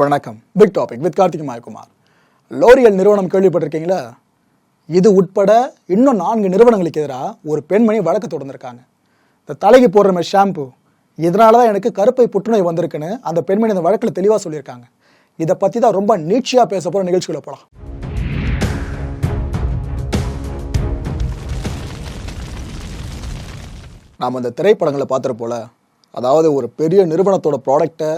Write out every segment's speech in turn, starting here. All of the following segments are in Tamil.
வணக்கம். Big topic with Karthik Mayakumar. L'Oreal நிறுவனம் கேள்விப்பட்டிருக்கீங்களா? இது உட்பட இன்னும் நான்கு நிறுவனங்களுக்கு எதிராக ஒரு பெண்மணி வழக்கு தொடர்ந்துருக்காங்க இந்த தலைக்கு போடுற மாதிரி ஷாம்பு இதனால தான் எனக்கு கருப்பை புற்றுநோய் வந்திருக்குன்னு அந்த பெண்மணி அந்த வழக்கில் தெளிவாக சொல்லியிருக்காங்க. இதை பற்றி தான் ரொம்ப நீட்சியாக பேச போகிற நிகழ்ச்சிகளை போகலாம் நாம் அந்த திரைப்படங்களை பார்த்துருப்போல அதாவது ஒரு பெரிய நிறுவனத்தோட ப்ராடக்ட்டை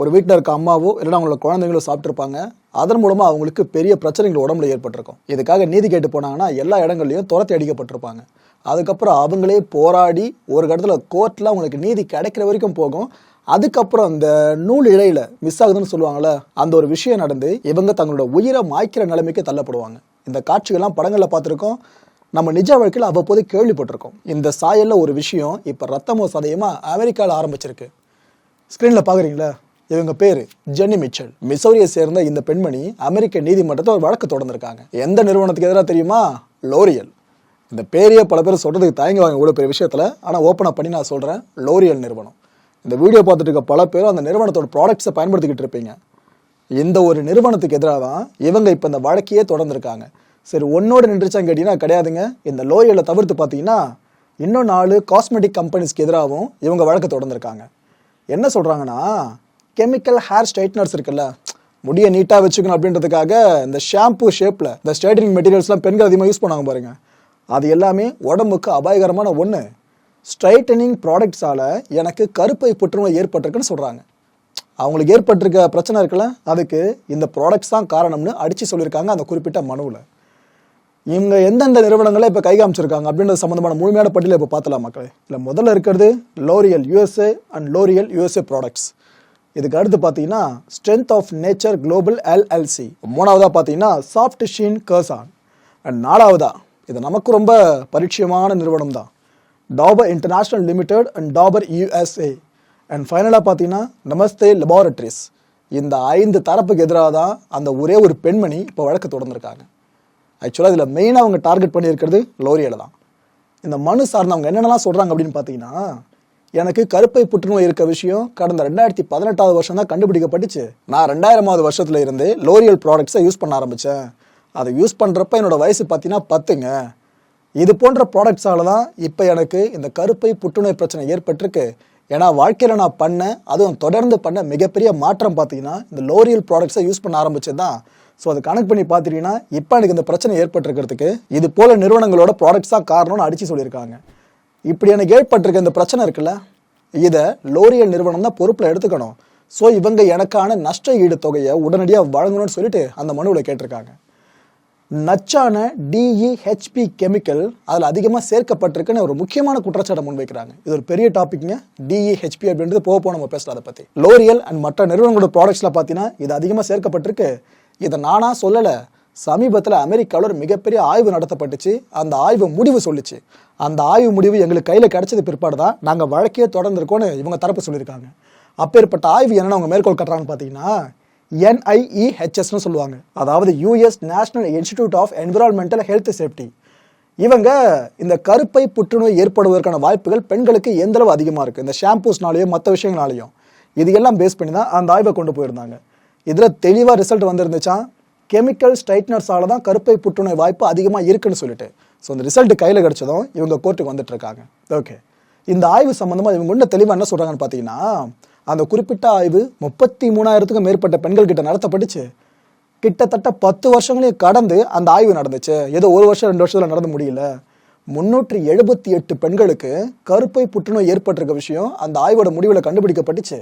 ஒரு வீட்டில் இருக்க அம்மாவோ இல்லைன்னா அவங்களோட குழந்தைங்களோ சாப்பிட்ருப்பாங்க அதன் மூலமாக அவங்களுக்கு பெரிய பிரச்சனைகள் உடம்புல ஏற்பட்டிருக்கும். இதுக்காக நீதி கேட்டு போனாங்கன்னா எல்லா இடங்கள்லையும் துரத்தி அடிக்கப்பட்டிருப்பாங்க. அதுக்கப்புறம் அவங்களே போராடி ஒரு இடத்துல கோர்ட்டில் அவங்களுக்கு நீதி கிடைக்கிற வரைக்கும் போகும். அதுக்கப்புறம் அந்த நூல் இழையில மிஸ் ஆகுதுன்னு சொல்லுவாங்கல்ல அந்த ஒரு விஷயம் நடந்து இவங்க தங்களோட உயிரை மாய்க்கிற நிலைமைக்கு தள்ளப்படுவாங்க. இந்த காட்சிகள்லாம் படங்களில் பார்த்துருக்கோம். நம்ம நிஜ வாழ்க்கையில் அவ்வப்போது கேள்விப்பட்டிருக்கோம். இந்த சாயல்ல ஒரு விஷயம் இப்போ ரத்தமோ சதயமாக அமெரிக்காவில் ஆரம்பிச்சிருக்கு. ஸ்க்ரீனில் பார்க்குறீங்களா? இவங்க பேர் ஜென்னி மிச்சல். மிசோரியை சேர்ந்த இந்த பெண்மணி அமெரிக்க நீதிமன்றத்தை ஒரு வழக்கு தொடர்ந்திருக்காங்க. எந்த நிறுவனத்துக்கு எதிராக தெரியுமா? லோரியல். இந்த பேரையே பல பேர் சொல்றதுக்கு தயங்குவாங்க இவ்வளோ பெரிய விஷயத்தில். ஆனால் ஓப்பனாக பண்ணி நான் சொல்கிறேன் லோரியல் நிறுவனம். இந்த வீடியோ பார்த்துட்டு இருக்க பல பேர் அந்த நிறுவனத்தோட ப்ராடக்ட்ஸை பயன்படுத்திக்கிட்டு இருப்பீங்க. இந்த ஒரு நிறுவனத்துக்கு எதிராக தான் இவங்க இப்போ இந்த வழக்கையே தொடர்ந்துருக்காங்க. சரி ஒன்னோடு நின்றுச்சான்னு கேட்டிங்கன்னா கிடையாதுங்க. இந்த லோரியலை தவிர்த்து பார்த்தீங்கன்னா இன்னும் நாலு காஸ்மெட்டிக் கம்பெனிஸ்க்கு எதிராகவும் இவங்க வழக்கு தொடர்ந்துருக்காங்க. என்ன சொல்கிறாங்கன்னா கெமிக்கல் ஹேர் ஸ்ட்ரைட்னர்ஸ் இருக்குல்ல? முடியை நீட்டாக வச்சுக்கணும் அப்படின்றதுக்காக இந்த ஷாம்பு ஷேப்பில் இந்த ஸ்ட்ரைட்டனிங் மெட்டீரியல்ஸ்லாம் பெண்கள் அதிகமாக யூஸ் பண்ணாங்க பாருங்க. அது எல்லாமே உடம்புக்கு அபாயகரமான ஒன்று ஸ்ட்ரைட்டனிங் ப்ராடக்ட்ஸால் எனக்கு கருப்பை புற்றுநோய் ஏற்பட்டிருக்குன்னு சொல்கிறாங்க அவங்களுக்கு ஏற்பட்டிருக்க பிரச்சனை இருக்குல்ல அதுக்கு இந்த ப்ராடக்ட்ஸ் தான் காரணம்னு அடித்து சொல்லியிருக்காங்க அந்த குறிப்பிட்ட மனுவில். இவங்க எந்தெந்த நிறுவனங்களை இப்போ கை காமிச்சிருக்காங்க அப்படின்றது சம்மந்தமான முழுமையான பட்டியலை இப்போ பார்த்தலாம் மக்களே. இல்லை முதல்ல இருக்கிறது L'Oreal USA and L'Oreal USA products இதுக்கு அடுத்து பார்த்தீங்கன்னா strength of nature global LLC மூணாவதாக பார்த்தீங்கன்னா சாஃப்ட் ஷீன் கர்சான் அண்ட் நாலாவதா இது நமக்கு ரொம்ப பரிச்சயமான நிறுவனம் தான். Dabur international limited and Dabur USA and ஃபைனலாக பார்த்தீங்கன்னா நமஸ்தே லெபார்டரிஸ் இந்த ஐந்து தரப்புக்கு எதிராக தான் அந்த ஒரே ஒரு பெண்மணி இப்போ வழக்கு தொடர்ந்துருக்காங்க. ஆக்சுவலாக இதில் மெயினாக அவங்க டார்கெட் பண்ணியிருக்கிறது லோரியலை தான். இந்த மனு சார்ந்தவங்க என்னென்னலாம் சொல்கிறாங்க அப்படின்னு பார்த்தீங்கன்னா எனக்கு கருப்பை புற்றுநோய் இருக்க விஷயம் கடந்த ரெண்டாயிரத்தி பதினெட்டாவது வருஷம் தான் கண்டுபிடிக்கப்பட்டுச்சு. நான் ரெண்டாயிரமாவது வருஷத்துல இருந்து லோரியல் ப்ராடக்ட்ஸை யூஸ் பண்ண ஆரம்பித்தேன் அதை யூஸ் பண்ணுறப்ப என்னோட வயசு பார்த்தீங்கன்னா பத்துங்க. இது போன்ற ப்ராடக்ட்ஸால தான் இப்போ எனக்கு இந்த கருப்பை புற்றுநோய் பிரச்சனை ஏற்பட்டிருக்கு. ஏன்னா வாழ்க்கையில் நான் பண்ண அதுவும் தொடர்ந்து பண்ண மிகப்பெரிய மாற்றம் பார்த்தீங்கன்னா இந்த லோரியல் ப்ராடக்ட்ஸை யூஸ் பண்ண ஆரம்பிச்சது தான். ஸோ அதை கனெக்ட் பண்ணி பார்த்துட்டீங்கன்னா இப்போ எனக்கு இந்த பிரச்சனை ஏற்பட்டிருக்கிறதுக்கு இது போல நிறுவனங்களோட ப்ராடக்ட்ஸ் தான் காரணம்னு அடித்து சொல்லியிருக்காங்க. இப்படி எனக்கு ஏற்பட்டிருக்க இந்த பிரச்சனை இருக்குல்ல? இதை லோரியல் நிறுவனம் தான் பொறுப்பில் எடுத்துக்கணும். ஸோ இவங்க எனக்கான நஷ்ட ஈடு தொகையை உடனடியாக வழங்கணும்னு சொல்லிட்டு அந்த மனுவில் கேட்டிருக்காங்க. நச்சான டிஇஹெச்பி கெமிக்கல் அதில் அதிகமாக சேர்க்கப்பட்டிருக்குன்னு ஒரு முக்கியமான குற்றச்சாட்டை முன்வைக்கிறாங்க. இது ஒரு பெரிய டாபிக்ங்க டிஇஹெச்பி அப்படின்றது போக போக நம்ம பேசலாம் அதை பற்றி லோரியல் அண்ட் மற்ற நிறுவனங்களோட ப்ராடக்ட்ஸில் பார்த்தீங்கன்னா இது அதிகமாக சேர்க்கப்பட்டிருக்கு. இதை நானாக சொல்லலை. சமீபத்தில் அமெரிக்காவில் ஒரு மிகப்பெரிய ஆய்வு நடத்தப்பட்டுச்சு. அந்த ஆய்வு முடிவு சொல்லுச்சு. அந்த ஆய்வு முடிவு எங்களுக்கு கையில் கிடைச்சது பிற்பாடு தான். நாங்கள் வழக்கையே தொடர்ந்துருக்கோன்னு இவங்க தரப்பு சொல்லியிருக்காங்க. அப்பேற்பட்ட ஆய்வு என்னென்ன அவங்க மேற்கோள் கட்டுறாங்கன்னு பார்த்தீங்கன்னா என்ஐஇஹெச்எஸ்னு சொல்லுவாங்க. அதாவது US national institute of environmental health safety இவங்க இந்த கருப்பை புற்றுநோய் ஏற்படுவதற்கான வாய்ப்புகள் பெண்களுக்கு எந்தளவு அதிகமாக இருக்குது இந்த ஷாம்பூஸ்னாலேயும் மற்ற விஷயங்களாலேயும் இது எல்லாம் பேஸ் பண்ணி தான் அந்த ஆய்வை கொண்டு போயிருந்தாங்க. இதில் தெளிவாக ரிசல்ட் வந்திருந்துச்சான் கெமிக்கல் ஸ்ட்ரைட்னர்ஸால தான் கருப்பை புற்றுநோய் வாய்ப்பு அதிகமாக இருக்குன்னு சொல்லிட்டு. ஸோ இந்த ரிசல்ட் கையில் கிடச்சதும் இவங்க கோர்ட்டுக்கு வந்துட்டு இருக்காங்க. ஓகே இந்த ஆய்வு சம்மந்தமாக இவங்க இன்னும் தெளிவாக என்ன சொல்கிறாங்கன்னு பார்த்தீங்கன்னா அந்த குறிப்பிட்ட ஆய்வு முப்பத்தி மூணாயிரத்துக்கும் மேற்பட்ட பெண்கள் கிட்ட நடத்தப்பட்டுச்சு. கிட்டத்தட்ட பத்து வருஷங்களையும் கடந்து அந்த ஆய்வு நடந்துச்சு. ஏதோ ஒரு வருஷம் ரெண்டு வருஷத்தில் நடந்து முடியல. முன்னூற்றி எழுபத்தி எட்டு பெண்களுக்கு கருப்பை புற்றுநோய் ஏற்பட்டிருக்க விஷயம் அந்த ஆய்வோட முடிவில் கண்டுபிடிக்கப்பட்டுச்சு.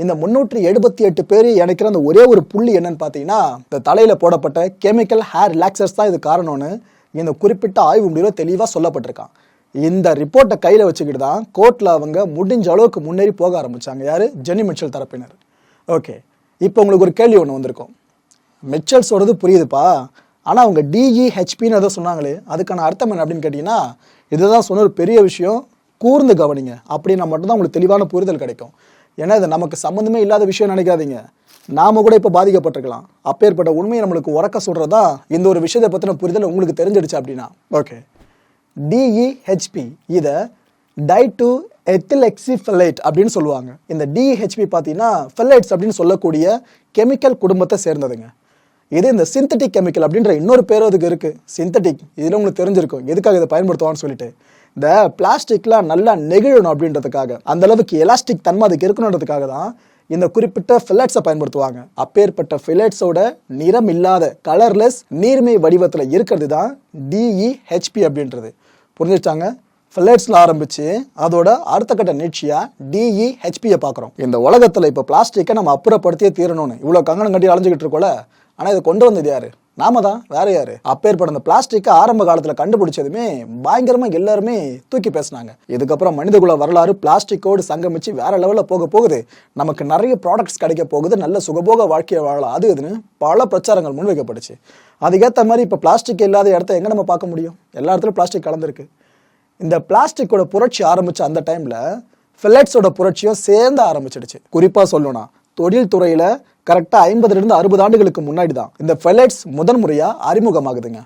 இந்த முன்னூற்றி எழுபத்தி எட்டு பேர் இணைக்கிற அந்த ஒரே ஒரு புள்ளி என்னன்னு பார்த்தீங்கன்னா இந்த தலையில் போடப்பட்ட கெமிக்கல் ஹேர் ரிலாக்சர்ஸ் தான் இது காரணம்னு இந்த குறிப்பிட்ட ஆய்வு முடிவில் தெளிவாக சொல்லப்பட்டிருக்கான். இந்த ரிப்போர்ட்டை கையில் வச்சுக்கிட்டு தான் கோர்ட்டில் அவங்க முடிஞ்ச அளவுக்கு முன்னேறி போக ஆரம்பித்தாங்க யார்? ஜெனி மிச்சல் தரப்பினர். ஓகே. இப்போ உங்களுக்கு ஒரு கேள்வி ஒன்று வந்திருக்கும். மிச்சல் சொல்கிறது புரியுதுப்பா. ஆனால் அவங்க டிஇஹெச்பின்னு எதை சொன்னாங்களே அதுக்கான அர்த்தம் என்ன அப்படின்னு கேட்டிங்கன்னா இதுதான் சொன்ன ஒரு பெரிய விஷயம். கூர்ந்து கவனிங்க. அப்படின்னா மட்டும்தான் உங்களுக்கு தெளிவான புரிதல் கிடைக்கும். ஏன்னா இது நமக்கு சம்மந்தமே இல்லாத விஷயம் நினைக்காதீங்க. நாம கூட இப்போ பாதிக்கப்பட்டிருக்கலாம். அப்பேற்பட்ட உண்மையை நம்மளுக்கு உறக்க சொல்கிறதா இந்த ஒரு விஷயத்தை பற்றின புரிதல் உங்களுக்கு தெரிஞ்சிடுச்சு அப்படின்னா. ஓகே. டிஇஹெச்பி இதை டை டு எத்தில் எக்ஸிஃபெல்லைட் அப்படின்னு சொல்லுவாங்க. இந்த டிஹெச்பி பார்த்தீங்கன்னா ஃபெல்லைட்ஸ் அப்படின்னு சொல்லக்கூடிய கெமிக்கல் குடும்பத்தை சேர்ந்ததுங்க. இது இந்த சிந்தட்டிக் கெமிக்கல் அப்படின்ற இன்னொரு பேர் அதுக்கு இருக்குது சிந்தட்டிக் இதில் உங்களுக்கு தெரிஞ்சிருக்கும். எதுக்காக இதை பயன்படுத்துவான்னு சொல்லிட்டு. இந்த பிளாஸ்டிக்லாம் நல்லா நெகிழணும் அப்படின்றதுக்காக அந்த அளவுக்கு எலாஸ்டிக் தன்மை அதுக்கு இருக்கணுன்றதுக்காக தான் இந்த குறிப்பிட்ட ஃபில்லட்ஸை பயன்படுத்துவாங்க. அப்பேற்பட்ட ஃபில்லட்ஸோட நிறம் இல்லாத கலர்லெஸ் நீர்மை வடிவத்தில் இருக்கிறது தான் டிஇஹெச்பி அப்படின்றது. புரிஞ்சுட்டாங்க ஃபில்லட்ஸில் ஆரம்பித்து அதோட அடுத்த கட்ட நிகழ்ச்சியாக டிஇஹெச்பியை பார்க்குறோம் இந்த உலகத்தில் இப்போ பிளாஸ்டிக்கை நம்ம அப்புறப்படுத்தியே தீரணும்னு. இவ்வளோ கங்கணம் கட்டி அலைஞ்சிக்கிட்டு இருக்கோல ஆனால் இதை கொண்டு வந்தது யாரு? நாம தான் வேற யாரு? அப்பேற்பட்ட அந்த பிளாஸ்டிக்கை ஆரம்ப காலத்தில் கண்டுபிடிச்சதுமே பயங்கரமாக எல்லாருமே தூக்கி பேசினாங்க. இதுக்கப்புறம் மனிதகுல வரலாறு பிளாஸ்டிக்கோடு சங்கமிச்சு வேற லெவலில் போக போகுது. நமக்கு நிறைய ப்ராடக்ட்ஸ் கிடைக்க போகுது. நல்ல சுகபோக வாழ்க்கையை வாழலாம். அது இதுன்னு பல பிரச்சாரங்கள் முன்வைக்கப்படுச்சு அதுக்கேற்ற மாதிரி இப்போ பிளாஸ்டிக் இல்லாத இடத்த எங்கே நம்ம பார்க்க முடியும்? எல்லா இடத்துலையும் பிளாஸ்டிக் கலந்துருக்கு. இந்த பிளாஸ்டிக்கோட புரட்சி ஆரம்பிச்ச அந்த டைமில் ஃபில்லட்ஸோட புரட்சியும் சேர்ந்து ஆரம்பிச்சிடுச்சு. குறிப்பாக சொல்லணும்னா தொழில் கரெக்டாக ஐம்பதுலேருந்து அறுபது ஆண்டுகளுக்கு முன்னாடி தான் இந்த ஃபெல்லட்ஸ் முதன்முறையாக அறிமுகமாகுதுங்க.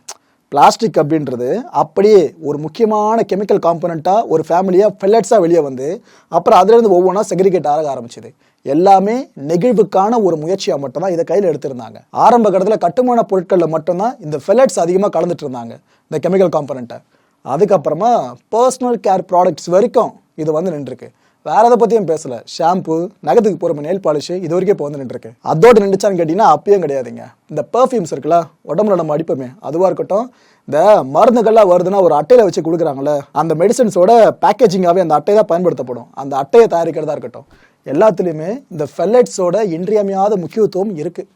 பிளாஸ்டிக் அப்படின்றது அப்படியே ஒரு முக்கியமான கெமிக்கல் காம்பனண்ட்டாக ஒரு ஃபேமிலியாக ஃபெல்லட்ஸாக வெளியே வந்து அப்புறம் அதுலேருந்து ஒவ்வொன்றா செக்ரிகேட் ஆக ஆரம்பிச்சிது. எல்லாமே நெகிழ்வுக்கான ஒரு முயற்சியாக மட்டும்தான் இதை கையில் எடுத்திருந்தாங்க. ஆரம்ப கட்டத்தில் கட்டுமான பொருட்களில் மட்டும்தான் இந்த ஃபெல்லட்ஸ் அதிகமாக கலந்துட்டு இருந்தாங்க இந்த கெமிக்கல் காம்பனண்ட்டை அதுக்கப்புறமா பர்சனல் கேர் ப்ராடக்ட்ஸ் வரைக்கும் இது வந்து நின்றுருக்கு. வேற எதை பற்றியும் பேசல. ஷாம்பு நகத்துக்கு போகிற நெயில் பாலிஷ் இது வரைக்கும் இப்போ வந்து நின்றுருக்கு. அதோட நின்றுச்சான்னு கேட்டிங்கன்னா அப்பயும் கிடையாதுங்க. இந்த பெர்ஃப்யூம்ஸ் இருக்குல்ல உடம்புல நம்ம அடிப்போமே. அதுவாக இருக்கட்டும் இந்த மருந்துகள்லாம் வருதுன்னா ஒரு அட்டையில் வச்சு கொடுக்குறாங்கல்ல அந்த மெடிசன்ஸோட பேக்கேஜிங்காகவே அந்த அட்டை தான் பயன்படுத்தப்படும். அந்த அட்டையை தயாரிக்கிறதா இருக்கட்டும். எல்லாத்துலேயுமே இந்த ஃபெல்லட்ஸோட இன்றியமையாத முக்கியத்துவம் இருக்குது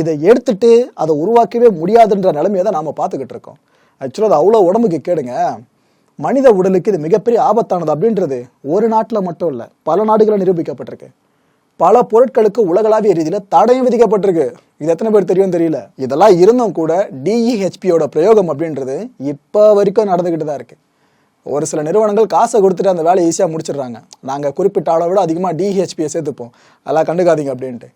இதை எடுத்துட்டு அதை உருவாக்கவே முடியாதுன்ற நிலைமையை தான் நாம் பார்த்துக்கிட்டு இருக்கோம். ஆக்சுவலாக அது அவ்வளோ உடம்புக்கு கேடுங்க. மனித உடலுக்கு இது மிகப்பெரிய ஆபத்தானது அப்படின்றது ஒரு நாட்டில் மட்டும் இல்லை பல நாடுகளில் நிரூபிக்கப்பட்டிருக்கு. பல பொருட்களுக்கு உலகளாவிய ரீதியில் தடையும் விதிக்கப்பட்டிருக்கு. இது எத்தனை பேர் தெரியும் தெரியல. இதெல்லாம் இருந்தும் கூட டிஇஹெச்பியோட பிரயோகம் அப்படின்றது இப்போ வரைக்கும் நடந்துக்கிட்டு தான் இருக்கு. ஒரு சில நிறுவனங்கள் காசை கொடுத்துட்டு அந்த வேலையை ஈஸியாக முடிச்சிடுறாங்க. நாங்கள் குறிப்பிட்ட அளவை விட அதிகமாக டிஹெச்பியை சேர்த்துப்போம். அதெல்லாம் கண்டுக்காதீங்க அப்படின்ட்டு.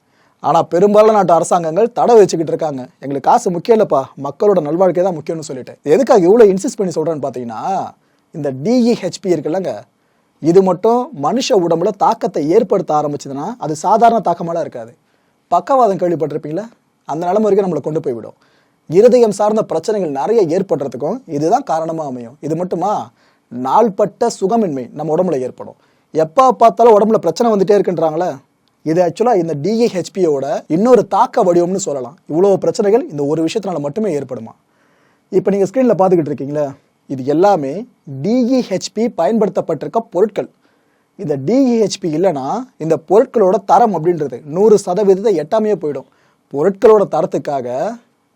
ஆனால் பெரும்பாலும் நாட்டு அரசாங்கங்கள் தடை வச்சுக்கிட்டு இருக்காங்க. எங்களுக்கு காசு முக்கியம் இல்லைப்பா. மக்களோட நல்வாழ்க்கை தான் முக்கியம்னு சொல்லிட்டு. எதுக்காக இவ்வளோ இன்சிஸ்ட் பண்ணி சொல்கிறேன்னு பார்த்தீங்கன்னா இந்த டிஇஹெச்பி இருக்குல்லங்க இது மட்டும் மனுஷ உடம்புல தாக்கத்தை ஏற்படுத்த ஆரம்பிச்சதுன்னா அது சாதாரண தாக்கமெல்லாம் இருக்காது. பக்கவாதம் கேள்விப்பட்டிருப்பீங்களா? அந்த நிலைமை வரைக்கும் நம்மளை கொண்டு போய்விடும் இருதயம் சார்ந்த பிரச்சனைகள் நிறைய ஏற்படுறதுக்கும் இதுதான் காரணமாக அமையும். இது மட்டுமா? நாள்பட்ட சுகமின்மை நம்ம உடம்புல ஏற்படும். எப்போ பார்த்தாலும் உடம்புல பிரச்சனை வந்துட்டே இருக்குன்றாங்களே இது ஆக்சுவலாக இந்த டிஏஹெச்பியோட இன்னொரு தாக்க வடிவம்னு சொல்லலாம். இவ்வளோ பிரச்சனைகள் இந்த ஒரு விஷயத்தினால மட்டுமே ஏற்படுமா? இப்போ நீங்கள் ஸ்க்ரீனில் பார்த்துக்கிட்டு இருக்கீங்களா இது எல்லாமே டிஇஹெச்பி பயன்படுத்தப்பட்டிருக்க பொருட்கள். இந்த டிஇஹெச்பி இல்லைன்னா இந்த பொருட்களோட தரம் அப்படின்றது நூறு சதவீதத்தை எட்டாமையே போயிடும். பொருட்களோட தரத்துக்காக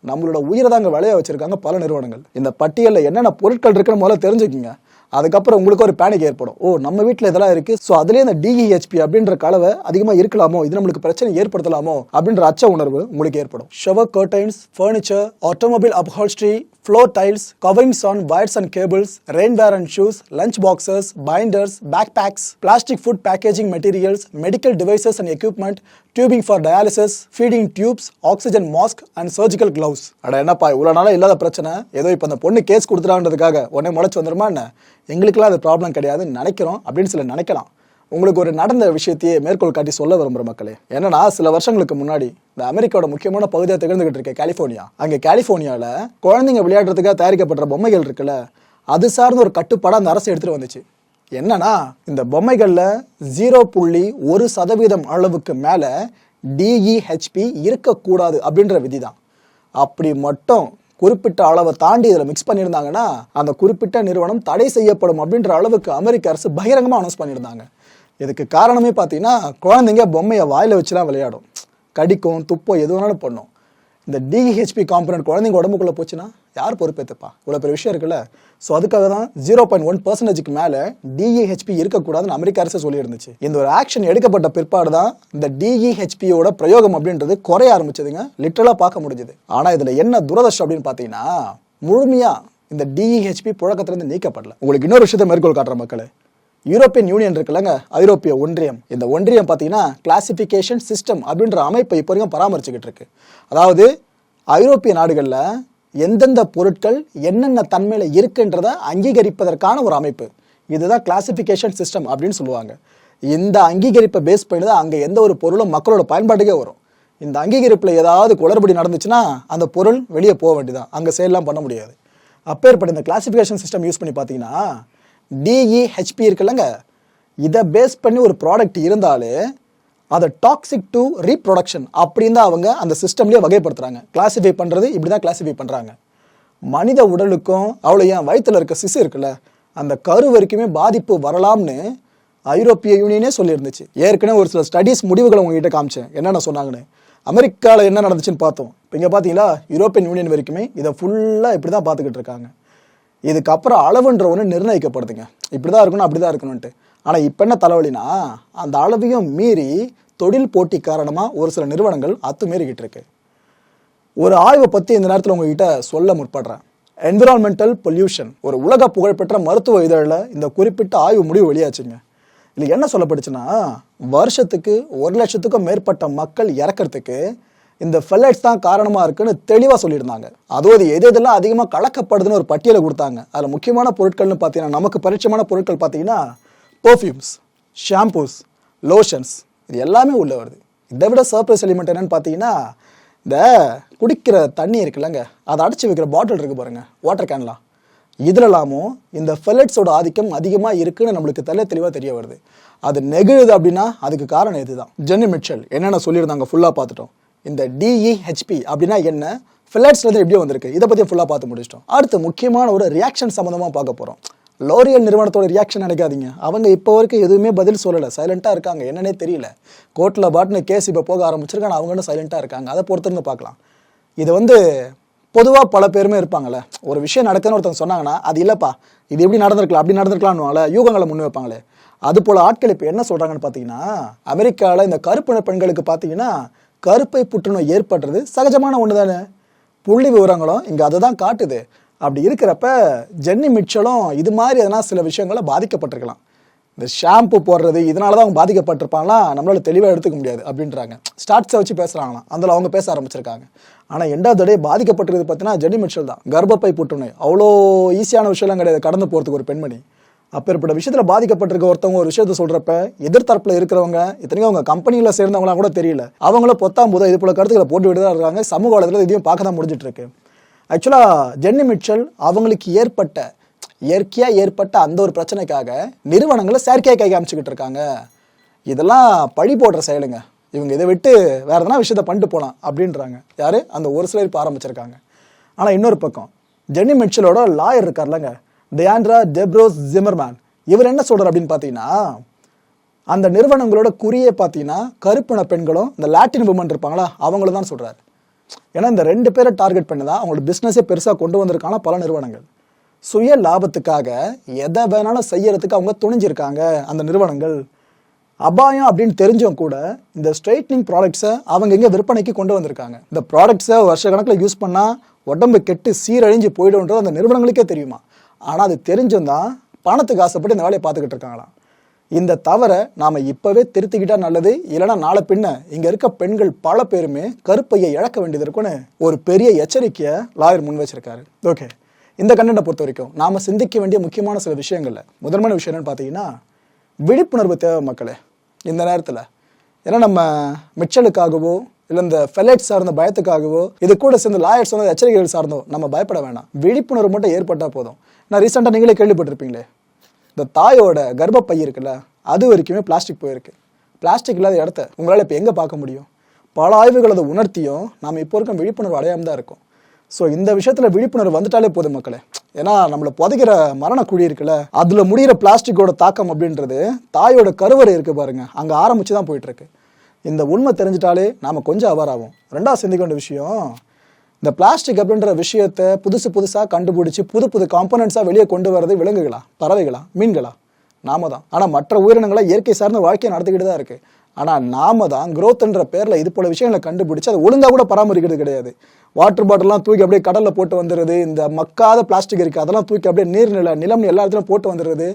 நம்மளோட உயிரை தாங்க விளைய வச்சிருக்காங்க பல நிறுவனங்கள். இந்த பட்டியலில் என்னென்ன பொருட்கள் இருக்குன்னு முதல்ல தெரிஞ்சுக்கிங்க. அதுக்கப்புறம் உங்களுக்கு ஒரு பேனிக் ஏற்படும். ஓ நம்ம வீட்டில் இதெல்லாம் இருக்கு. ஸோ அதுலேயே இந்த டிஇஹெச்பி அப்படின்ற கலவை அதிகமாக இருக்கலாமோ? இது நம்மளுக்கு பிரச்சனை ஏற்படுத்தலாமோ? அப்படின்ற அச்ச உணர்வு உங்களுக்கு ஏற்படும். Shower curtains furniture automobile upholstery floor tiles, coverings on wires and cables, rainwear and shoes, lunch boxes, binders, backpacks, plastic food packaging materials medical devices and equipment tubing for dialysis feeding tubes oxygen mask and surgical gloves அட என்னப்பா இவ்வளோ நாளாக இல்லாத பிரச்சனை ஏதோ இப்போ அந்த பொண்ணு கேஸ் கொடுத்துட்டான்றதுக்காக உடனே முளைச்சி வந்துருமா என்ன எங்களுக்கெல்லாம் அது ப்ராப்ளம் கிடையாது நினைக்கிறோம் அப்படின்னு சொல்லி நினைக்கலாம் உங்களுக்கு ஒரு நடந்த விஷயத்தையே மேற்கோள் காட்டி சொல்ல விரும்புகிற மக்களே. என்னன்னா சில வருஷங்களுக்கு முன்னாடி இந்த அமெரிக்காவோட முக்கியமான பகுதியாக திகழ்ந்துகிட்டு இருக்க கலிஃபோர்னியா. அங்கே கலிஃபோர்னியாவில் குழந்தைங்க விளையாடுறதுக்காக தயாரிக்கப்படுற பொம்மைகள் இருக்குல்ல அது சார்ந்த ஒரு கட்டுப்பாடாக அந்த அரசு எடுத்துகிட்டு வந்துச்சு. என்னன்னா இந்த பொம்மைகளில் ஜீரோ புள்ளி ஒரு சதவீதம் அளவுக்கு மேலே டிஇஹெச்பி இருக்கக்கூடாது அப்படின்ற விதி தான் அப்படி மட்டும் குறிப்பிட்ட அளவை தாண்டி இதில் மிக்ஸ் பண்ணியிருந்தாங்கன்னா அந்த குறிப்பிட்ட நிறுவனம் தடை செய்யப்படும் அப்படின்ற அளவுக்கு அமெரிக்க அரசு பகிரங்கமாக அனௌன்ஸ் பண்ணியிருந்தாங்க. இதுக்கு காரணமே பார்த்தீங்கன்னா குழந்தைங்க பொம்மையை வாயில் வச்சுலாம் விளையாடும். கடிக்கும் துப்பம் எது வேணாலும் பண்ணும். இந்த டிஹெச்பி காம்பனன்ட் குழந்தைங்க உடம்புக்குள்ளே போச்சுன்னா யார் பொறுப்பேற்றுப்பா இவ்வளோ பெரிய விஷயம் இருக்குல்ல. ஸோ அதுக்காக தான் ஜீரோ பாயிண்ட் ஒன் பர்சன்டேஜுக்கு மேலே டிஇஹெச்பி இருக்கக்கூடாதுன்னு அமெரிக்க அரசு சொல்லியிருந்துச்சு. இந்த ஒரு ஆக்ஷன் எடுக்கப்பட்ட பிற்பாடு தான் இந்த டிஇஹெச்பியோட பிரயோகம் அப்படின்றது குறைய ஆரம்பிச்சதுங்க. லிட்டரலாக பார்க்க முடிஞ்சுது. ஆனால் இதில் என்ன துரதர்ஷம் அப்படின்னு பார்த்தீங்கன்னா முழுமையாக இந்த டிஇஹெச்பி புழக்கத்திலேருந்து நீக்கப்படல. உங்களுக்கு இன்னொரு விஷயத்தை மேற்கோள் காட்டுற மக்களே. யூரோப்பியன் யூனியன் இருக்குல்லங்க ஐரோப்பிய ஒன்றியம். இந்த ஒன்றியம் பார்த்தீங்கன்னா கிளாசிஃபிகேஷன் சிஸ்டம் அப்படின்ற அமைப்பை இப்போ வரைக்கும் பராமரிச்சுக்கிட்டு இருக்கு. அதாவது ஐரோப்பிய நாடுகளில் எந்தெந்த பொருட்கள் என்னென்ன தன்மையில் இருக்குன்றதை அங்கீகரிப்பதற்கான ஒரு அமைப்பு. இதுதான் கிளாசிஃபிகேஷன் சிஸ்டம் அப்படின்னு சொல்லுவாங்க. இந்த அங்கீகரிப்பை பேஸ் பண்ணி தான் அங்கே எந்த ஒரு பொருளும் மக்களோட பயன்பாட்டுக்கே வரும். இந்த அங்கீகரிப்பில் ஏதாவது குளறுபடி நடந்துச்சுன்னா அந்த பொருள் வெளியே போக வேண்டியதான் அங்கே சேல்லாம் பண்ண முடியாது. அப்பேற்பட்ட இந்த கிளாசிஃபிகேஷன் சிஸ்டம் யூஸ் பண்ணி பார்த்தீங்கன்னா டிஇஹெச்பி இருக்குல்லங்க. இதை பேஸ் பண்ணி ஒரு ப்ராடக்ட் இருந்தாலே அதை டாக்ஸிக் டு ரீப்ரொடக்ஷன் அப்படின்னு தான் அவங்க அந்த சிஸ்டம்லேயே வகைப்படுத்துகிறாங்க கிளாசிஃபை பண்ணுறது இப்படி தான் கிளாசிஃபை பண்ணுறாங்க மனித உடலுக்கும் அவ்வளோ என் வயிற்றில் இருக்க சிசு இருக்குல்ல அந்த கரு வரைக்குமே பாதிப்பு வரலாம்னு ஐரோப்பிய யூனியனே சொல்லியிருந்துச்சு. ஏற்கனவே ஒரு சில ஸ்டடீஸ் முடிவுகளை உங்ககிட்ட காமிச்சேன். என்னென்ன சொன்னாங்கன்னு. அமெரிக்காவில் என்ன நடந்துச்சுன்னு பார்த்தோம். இப்போ இங்கே பார்த்தீங்களா யூரோப்பியன் யூனியன் வரைக்குமே இதை ஃபுல்லாக இப்படி தான் பார்த்துக்கிட்டு இருக்காங்க. இதுக்கப்புறம் அளவுன்ற ஒன்று நிர்ணயிக்கப்படுதுங்க. இப்படி தான் இருக்கணும் அப்படி தான் இருக்கணும்ன்ட்டு. ஆனால் இப்போ என்ன தலைவலினா அந்த அளவையும் மீறி தொழில் போட்டி காரணமாக ஒரு சில நிறுவனங்கள் அத்துமீறிக்கிட்டு இருக்கு. ஒரு ஆய்வை பற்றி இந்த நேரத்தில் உங்ககிட்ட சொல்ல முற்படுறேன். என்விரான்மெண்டல் பொல்யூஷன் ஒரு உலக புகழ்பெற்ற மருத்துவ இதழில் இந்த குறிப்பிட்ட ஆய்வு முடிவு வெளியாச்சுங்க. இதில் என்ன சொல்லப்படுச்சுன்னா வருஷத்துக்கு ஒரு லட்சத்துக்கும் மேற்பட்ட மக்கள் இறக்கறதுக்கு இந்த ஃபெல்லட்ஸ் தான் காரணமாக இருக்குன்னு தெளிவாக சொல்லியிருந்தாங்க. அதோடு எது எதெல்லாம் அதிகமாக கலக்கப்படுதுன்னு ஒரு பட்டியலை கொடுத்தாங்க. அதில் முக்கியமான பொருட்கள்னு பார்த்தீங்கன்னா நமக்கு பரிச்சயமான பொருட்கள் பார்த்தீங்கன்னா பர்ஃப்யூம்ஸ் ஷாம்பூஸ் லோஷன்ஸ் இது எல்லாமே உள்ளே வருது. இதை விட சர்ப்ரைஸ் எலிமெண்ட் என்னென்னு பார்த்தீங்கன்னா இந்த குடிக்கிற தண்ணி இருக்குல்லங்க. அதை அடைச்சி வைக்கிற பாட்டில் இருக்கு பாருங்கள் வாட்டர் கேன்லாம் இதுலலாமும் இந்த ஃபெல்லட்ஸோட ஆதிக்கம் அதிகமாக இருக்குன்னு நம்மளுக்கு தெல்ல தெளிவாக தெரிய வருது. அது நெகிழுது அப்படின்னா அதுக்கு காரணம் இதுதான். ஜென்னி மிட்சல் என்னென்ன சொல்லியிருந்தாங்க? ஃபுல்லாக பார்த்துட்டோம். இந்த டிஇஹெச்பி அப்படின்னா என்ன? ஃபிலட்ஸ்லேருந்து எப்படியோ வந்திருக்கு. இதை பற்றி ஃபுல்லாக பார்த்து முடிச்சிட்டோம். அடுத்து முக்கியமான ஒரு ரியாக்ஷன் சம்மந்தமாக பார்க்க போகிறோம் லோரியல் நிறுவனத்தோட ரியாக்ஷன் நினைக்காதீங்க. அவங்க இப்போ வரைக்கும் எதுவுமே பதில் சொல்லலை. சைலண்ட்டாக இருக்காங்க. என்னன்னே தெரியல. கோர்ட்டில் பாட்டுன்னு கேஸ் இப்போ போக ஆரம்பிச்சிருக்காங்க அவங்களும் சைலண்ட்டாக இருக்காங்க. அதை பொறுத்திருந்து பார்க்கலாம். இது வந்து பொதுவாக பல பேருமே இருப்பாங்கல்ல. ஒரு விஷயம் நடக்குதுன்னு ஒருத்தவங்க சொன்னாங்கன்னா அது இல்லைப்பா இது எப்படி நடந்திருக்கலாம் அப்படி நடந்திருக்கலாம்னுவாங்கள யூகங்களை முன் வைப்பாங்களே. அது போல் ஆட்கள் இப்போ என்ன சொல்கிறாங்கன்னு பார்த்தீங்கன்னா அமெரிக்காவில் இந்த கருப்பின பெண்களுக்கு பார்த்தீங்கன்னா கருப்பை புற்றுநோய் ஏற்படுறது சகஜமான ஒன்று தானே புள்ளி விவரங்களும் இங்கே அதை தான் காட்டுது. அப்படி இருக்கிறப்ப ஜென்னி மிட்சலும் இது மாதிரி எதனா சில விஷயங்களை பாதிக்கப்பட்டிருக்கலாம். இந்த ஷாம்பு போடுறது இதனால தான் அவங்க பாதிக்கப்பட்டிருப்பாங்களாம் நம்மளால் தெளிவாக எடுத்துக்க முடியாது அப்படின்றாங்க. ஸ்டார்ட்ஸை வச்சு பேசுகிறாங்களாம் அதில் அவங்க பேச ஆரம்பிச்சிருக்காங்க. ஆனால் எண்டாவது தடவை பாதிக்கப்பட்டிருக்கிறது பார்த்தீங்கன்னா ஜென்னி மிட்சல் தான். கர்ப்பப்பை புற்றுநோய். அவ்வளோ ஈஸியான விஷயம்லாம் கிடையாது. கடந்து போகிறதுக்கு ஒரு பெண்மணி. அப்பேற்பட்ட விஷயத்தில் பாதிக்கப்பட்டிருக்க ஒருத்தவங்க ஒரு விஷயத்த சொல்கிறப்ப எதிர்த்தரப்பில் இருக்கிறவங்க இத்தனைக்கும் அவங்க கம்பெனியில் சேர்ந்தவங்களாம் கூட தெரியல. அவங்கள பொத்தாம் போதும் இது போல கருத்துக்களை போட்டு விட்டு தான் இருக்காங்க. சமூக வளத்தில் இதையும் பார்க்க தான் முடிஞ்சிட்டு இருக்கு ஆக்சுவலாக ஜென்னி மிட்சல் அவங்களுக்கு ஏற்பட்ட இயற்கையாக ஏற்பட்ட அந்த ஒரு பிரச்சனைக்காக நிறுவனங்களை செயற்கையாக கை காமிச்சுக்கிட்டு இருக்காங்க. இதெல்லாம் பழி போடுற செயலுங்க. இவங்க இதை விட்டு வேற எதனா விஷயத்த பண்ணிட்டு போகலாம் அப்படின்றாங்க. யாரு? அந்த ஒரு சிலர் இப்போ ஆரம்பிச்சிருக்காங்க. ஆனால் இன்னொரு பக்கம் ஜென்னி மிட்சலோட லாயர் இருக்கார்லங்க. டியாண்ட்ரா டெப்ரோஸ் ஜிமர்மேன் இவர் என்ன சொல்கிறார் அப்படின்னு பார்த்தீங்கன்னா அந்த நிறுவனங்களோட குறியே பார்த்தீங்கன்னா கருப்பின பெண்களும் இந்த லாட்டின் உமன் இருப்பாங்களா அவங்கள தான் சொல்கிறார் ஏன்னா இந்த ரெண்டு பேரை டார்கெட் பண்ணி தான் அவங்களோட பிஸ்னஸே பெருசாக கொண்டு வந்திருக்கான பல நிறுவனங்கள். சுய லாபத்துக்காக எதை வேணாலும் செய்யறதுக்கு அவங்க துணிஞ்சிருக்காங்க அந்த நிறுவனங்கள். அபாயம் அப்படின்னு தெரிஞ்சும் கூட இந்த ஸ்ட்ரைட்னிங் ப்ராடக்ட்ஸை அவங்க இங்கே விற்பனைக்கு கொண்டு வந்திருக்காங்க. இந்த ப்ராடக்ட்ஸை வருஷ கணக்கில் யூஸ் பண்ணால் உடம்பு கெட்டு சீரழிஞ்சு போயிடும்ன்றது அந்த நிறுவனங்களுக்கே தெரியுமா? ஆனால் அது தெரிஞ்சும் தான் பணத்துக்கு ஆசைப்பட்டு இந்த வேலையை பார்த்துக்கிட்டு இருக்காங்களாம். இந்த தவறை நாம் இப்போவே திருத்திக்கிட்டா நல்லது இல்லைன்னா நாளை பின்ன இங்கே இருக்க பெண்கள் பல பேருமே கருப்பையை இழக்க வேண்டியது இருக்குன்னு ஒரு பெரிய எச்சரிக்கையை லாயர் முன் வச்சிருக்காரு. ஓகே இந்த கண்டென்ட்டை பொறுத்த வரைக்கும் நாம் சிந்திக்க வேண்டிய முக்கியமான சில விஷயங்களில் முதன்மையான விஷயம் என்னென்னு பார்த்தீங்கன்னா விழிப்புணர்வு தேவை மக்களே இந்த நேரத்தில். ஏன்னா நம்ம மிச்சலுக்காகவோ இல்லை இந்த ஃபெலைட் சார்ந்த பயத்துக்காகவோ இது கூட சேர்ந்து லாயர் சார்ந்த எச்சரிக்கைகள் சார்ந்தோ நம்ம பயப்பட வேணாம். விழிப்புணர்வு மட்டும் ஏற்பட்டால் போதும். நான் ரீசெண்டாக நீங்களே கேள்விப்பட்டிருப்பீங்களே. இந்த தாயோட கர்ப்பப்பை இருக்குல்ல அது வரைக்குமே பிளாஸ்டிக் போயிருக்கு. பிளாஸ்டிக் இல்லாத இடத்த உங்களால் இப்போ எங்கே பார்க்க முடியும்? பல ஆய்வுகள் அதை உணர்த்தியும் நாம் இப்போ இருக்க விழிப்புணர்வு அடையாம தான் இருக்கும். ஸோ இந்த விஷயத்தில் விழிப்புணர்வு வந்துட்டாலே போதும் மக்களே. ஏன்னா நம்மளை புதைக்கிற மரண குழி இருக்குல்ல அதில் முடிகிற பிளாஸ்டிக்கோட தாக்கம் அப்படின்றது தாயோட கருவறை இருக்குது பாருங்கள் அங்கே ஆரம்பித்து தான் போயிட்டுருக்கு இந்த உண்மை தெரிஞ்சிட்டாலே நாம் கொஞ்சம் அவர் ஆகும் ரெண்டாவது சிந்திக்க வேண்டிய விஷயம் இந்த பிளாஸ்டிக் அப்படின்ற விஷயத்தை புதுசு புதுசாக கண்டுபிடிச்சி புது புது காம்பனன்ட்ஸாக வெளியே கொண்டு வரது விலங்குகளா பறவைகளா மீன்களா? நாம தான். ஆனால் மற்ற உயிரினங்களை இயற்கை சார்ந்த வாழ்க்கையை நடத்திக்கிட்டு தான் இருக்குது ஆனால் நாம தான் குரோத்ன்ற பேரில் இது போல விஷயங்களை கண்டுபிடிச்சி அதை ஒழுங்காக கூட பராமரிக்கிறது கிடையாது. வாட்டர் பாட்டிலாம் தூக்கி அப்படியே கடலில் போட்டு வந்துடுது இந்த மக்காத பிளாஸ்டிக் இருக்குது அதெல்லாம் தூக்கி அப்படியே நீர்நிலை நிலம் எல்லா இடத்துலையும் போட்டு வந்துடுது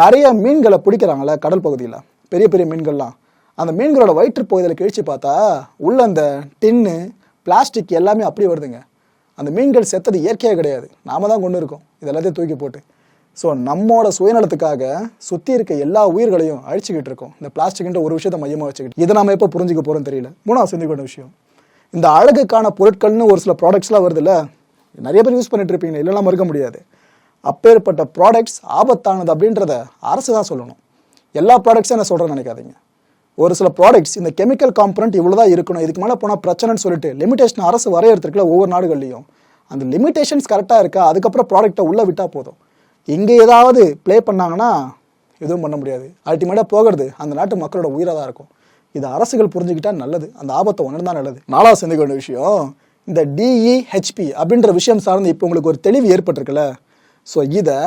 நிறைய மீன்களை பிடிக்கிறாங்களே கடல் பகுதியில். பெரிய பெரிய மீன்கள்லாம். அந்த மீன்களோட வயிற்று பகுதியில் கிழிச்சு பார்த்தா உள்ள அந்த டின்னு பிளாஸ்டிக் எல்லாமே அப்படி வருதுங்க. அந்த மீன்கள் செத்தது இயற்கையாக கிடையாது. நாம தான் கொண்டு இருக்கோம். இது எல்லாத்தையும் தூக்கி போட்டு. ஸோ நம்மோட சுயநலத்துக்காக சுற்றி இருக்க எல்லா உயிர்களையும் அழிச்சுக்கிட்டு இருக்கோம். இந்த பிளாஸ்டிக்ன்ற ஒரு விஷயத்தை மையமாக வச்சுக்கிட்டு. இதை நம்ம எப்போ புரிஞ்சுக்க போகிறோம் தெரியல. மூணாவது சிந்திக்கொண்ட விஷயம். இந்த அழகுக்கான பொருட்கள்னு ஒரு சில ப்ராடக்ட்ஸ்லாம் வருதுல்ல? நிறைய பேர் யூஸ் பண்ணிட்டு இருப்பீங்க இல்லைன்னா மறுக்க முடியாது. அப்பேற்பட்ட ப்ராடக்ட்ஸ் ஆபத்தானது அப்படின்றத அரசு தான் சொல்லணும். எல்லா ப்ராடக்ட்ஸும் என்ன சொல்கிறேன்னு நினைக்காதீங்க. ஒரு சில ப்ராடக்ட்ஸ் இந்த கெமிக்கல் காம்பனண்ட் இவ்வளோ தான் இருக்கணும். இதுக்கு மேலே போனால் பிரச்சனைன்னு சொல்லிட்டு லிமிடேஷன் அரசு வரையறுத்துருக்கல ஒவ்வொரு நாடுகள்லையும். அந்த லிமிடேஷன்ஸ் கரெக்டாக இருக்கா? அதுக்கப்புறம் ப்ராடக்ட்டை உள்ளே விட்டால் போதும். இங்கே ஏதாவது ப்ளே பண்ணாங்கன்னா எதுவும் பண்ண முடியாது. அல்டிமேட்டாக போகிறது அந்த நாட்டு மக்களோட உயிராக தான் இருக்கும். இது அரசுகள் புரிஞ்சுக்கிட்டால் நல்லது. அந்த ஆபத்தை உணர்ந்தா நல்லது. நாலாவது சிந்திக்க வேண்டிய விஷயம் இந்த டிஇஹெச்பி அப்படின்ற விஷயம் சார்ந்து இப்போ உங்களுக்கு ஒரு தெளிவு ஏற்பட்டிருக்குல்ல? ஸோ இதை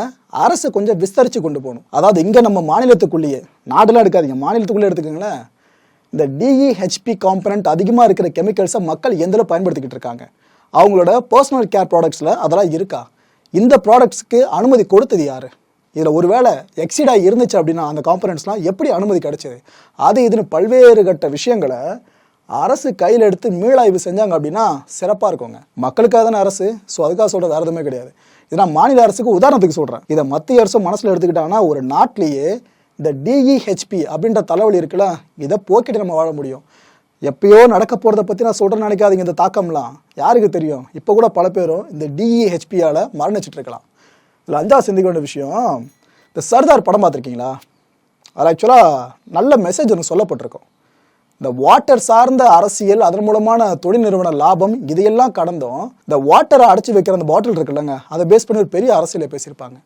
அரசு கொஞ்சம் விஸ்தரித்து கொண்டு போகணும். அதாவது இங்கே நம்ம மாநிலத்துக்குள்ளேயே நாடெல்லாம் எடுக்காதீங்க மாநிலத்துக்குள்ளே எடுத்துக்கோங்களேன். இந்த டிஇஹெச்பி காம்பனண்ட் அதிகமாக இருக்கிற கெமிக்கல்ஸை மக்கள் எந்தளவு பயன்படுத்திக்கிட்டு இருக்காங்க? அவங்களோட பர்சனல் கேர் ப்ராடக்ட்ஸில் அதெல்லாம் இருக்கா? இந்த ப்ராடக்ட்ஸ்க்கு அனுமதி கொடுத்தது யார்? இதில் ஒருவேளை எக்ஸிடாக இருந்துச்சு அப்படின்னா அந்த காம்பனண்ட்ஸ்லாம் எப்படி அனுமதி கிடைச்சது? அது இதுன்னு பல்வேறு கட்ட விஷயங்களை அரசு கையில் எடுத்து மீளாய்வு செஞ்சாங்க அப்படின்னா சிறப்பாக இருக்குங்க. மக்களுக்காக தானே அரசு? ஸோ அதுக்காக சொல்கிறது அர்த்தமே கிடையாது. இது நான் மாநில அரசுக்கு உதாரணத்துக்கு சொல்கிறேன் இதை மத்திய அரசு மனசில் எடுத்துக்கிட்டாங்கன்னா ஒரு நாட்டிலேயே இந்த டிஇஹெச்பி அப்படின்ற தலைவலி இருக்குல்ல இதை போக்கிட்டு நம்ம வாழ முடியும். எப்பயோ நடக்க போகிறத பற்றி நான் சொல்கிறேன்னு நினைக்காதீங்க இந்த தாக்கம்லாம். யாருக்கு தெரியும்? இப்போ கூட பல பேரும் இந்த டிஇஹெச்பியால் மரணிச்சிட்டு இருக்கலாம். இதில் அஞ்சாவது சிந்திக்க வேண்டிய விஷயம் இந்த சர்தார் படம் பார்த்துருக்கீங்களா? அது ஆக்சுவலாக நல்ல மெசேஜ் ஒன்று சொல்லப்பட்டிருக்கும். இந்த வாட்டர் சார்ந்த அரசியல் அதன் மூலமான தொழில் நிறுவன லாபம் இதையெல்லாம் கடந்தும் இந்த வாட்டரை அடைச்சி வைக்கிற அந்த பாட்டில் இருக்குல்லங்க அதை பேஸ் பண்ணி ஒரு பெரிய அரசியலை பேசியிருப்பாங்க.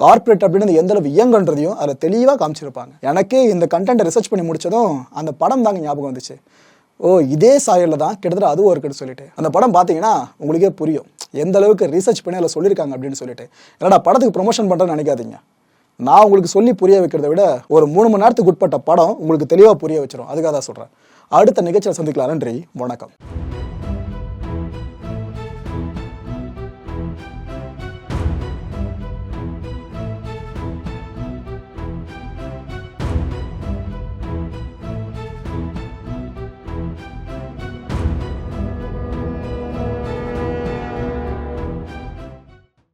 கார்ப்பரேட் அப்படின்னு எந்த அளவு இயங்குன்றதையும் அதில் தெளிவாக காமிச்சிருப்பாங்க. எனக்கே இந்த கண்டென்ட்டை ரிசர்ச் பண்ணி முடிச்சதும் அந்த படம் தாங்க ஞாபகம் வந்துச்சு. ஓ இதே சாயலில் தான் கிட்டத்தட்ட அதுவும் இருக்குன்னு சொல்லிட்டு. அந்த படம் பார்த்தீங்கன்னா உங்களுக்கே புரியும். எந்த அளவுக்கு ரிசர்ச் பண்ணி அதில் சொல்லியிருக்காங்க அப்படின்னு சொல்லிட்டு. என்னடா படத்துக்கு ப்ரொமோஷன் பண்ணுறேன்னு நினைக்காதீங்க. நான் உங்களுக்கு சொல்லி புரிய வைக்கிறத விட ஒரு மூணு மணி நேரத்துக்கு உட்பட்ட படம் உங்களுக்கு தெளிவாக புரிய வச்சிரும். அதுக்காக தான் சொல்கிறேன் அடுத்த நிகழ்ச்சியில் சந்திக்கலாம். நன்றி. வணக்கம்.